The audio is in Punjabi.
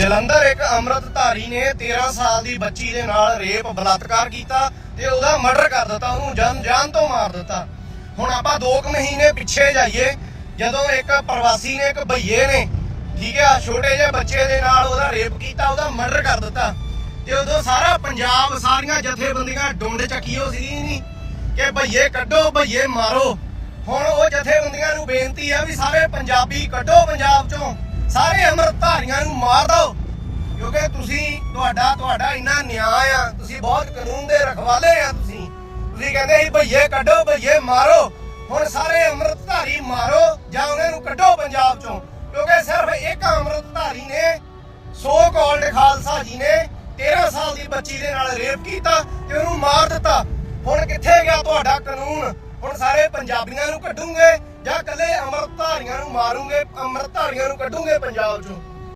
ਜਲੰਧਰ ਇੱਕ ਅੰਮ੍ਰਿਤਧਾਰੀ ਨੇ 13 ਸਾਲ ਦੀ ਬੱਚੀ ਦੇ ਨਾਲ ਰੇਪ ਬਲਾਤਕਾਰ ਕੀਤਾ ਤੇ ਉਹਦਾ ਮਰਡਰ ਕਰ ਦਿੱਤਾ, ਉਹਨੂੰ ਜਾਨ ਜਾਨ ਤੋਂ ਮਾਰ ਦਿੱਤਾ। ਹੁਣ ਆਪਾਂ 2 ਮਹੀਨੇ ਪਿੱਛੇ ਜਾਈਏ, ਜਦੋਂ ਇੱਕ ਪ੍ਰਵਾਸੀ ਨੇ, ਇੱਕ ਭਈਏ ਨੇ, ਠੀਕ ਆ, ਛੋਟੇ ਜਿਹੇ ਬੱਚੇ ਦੇ ਨਾਲ ਉਹਦਾ ਰੇਪ ਕੀਤਾ, ਉਹਦਾ ਮਰਡਰ ਕਰ ਦਿੱਤਾ, ਤੇ ਉਦੋਂ ਸਾਰਾ ਪੰਜਾਬ, ਸਾਰੀਆਂ ਜਥੇਬੰਦੀਆਂ ਡੋਂਡੇ ਚੱਕੀਓ ਸੀ ਨਹੀਂ ਕਿ ਭਈਏ ਕੱਢੋ ਭਈਏ ਮਾਰੋ। ਹੁਣ ਉਹ ਜਥੇਬੰਦੀਆਂ ਨੂੰ ਬੇਨਤੀ ਆ ਵੀ ਸਾਰੇ ਪੰਜਾਬੀ ਕੱਢੋ ਪੰਜਾਬ ਚੋਂ। ਸਾਰੇ ਅੰਮ੍ਰਿਤਧਾਰੀਆਂ ਨੂੰ ਮਾਰ ਦਿਓ। ਕਿਉਂਕਿ ਤੁਸੀਂ ਤੁਹਾਡਾ ਤੁਹਾਡਾ ਇੰਨਾ ਨਿਆਂ ਆ। ਤੁਸੀਂ ਬਹੁਤ ਕਾਨੂੰਨ ਦੇ ਰਖਵਾਲੇ ਆ ਤੁਸੀਂ। ਤੁਸੀਂ ਕਹਿੰਦੇ ਸੀ, ਭਈਏ ਕੱਢੋ, ਭਈਏ ਮਾਰੋ। ਹੁਣ ਸਾਰੇ ਅੰਮ੍ਰਿਤਧਾਰੀ ਮਾਰੋ ਜਾਂ ਉਹਨਾਂ ਨੂੰ ਕੱਢੋ ਪੰਜਾਬ ਚੋਂ। ਕਿਉਂਕਿ ਸਿਰਫ ਇੱਕ ਅੰਮ੍ਰਿਤਧਾਰੀ ਨੇ, ਸੋ ਕਾਲਡ ਖਾਲਸਾ ਜੀ ਨੇ 13 ਸਾਲ ਦੀ ਬੱਚੀ ਦੇ ਨਾਲ ਰੇਪ ਕੀਤਾ ਤੇ ਉਹਨੂੰ ਮਾਰ ਦਿੱਤਾ। ਹੁਣ ਕਿੱਥੇ ਗਿਆ ਤੁਹਾਡਾ ਕਾਨੂੰਨ? ਹੁਣ ਸਾਰੇ ਪੰਜਾਬੀਆਂ ਨੂੰ ਕੱਢੂਗੇ ਜਾਂ ਕੱਲੇ ਅੰਮ੍ਰਿਤਧਾਰੀਆਂ ਮਾਰੂਗੇ ਅੰਮ੍ਰਿਤਧਾਰੀਆਂ ਨੂੰ ਕੱਢੂਗੇ ਪੰਜਾਬ ਚੋਂ।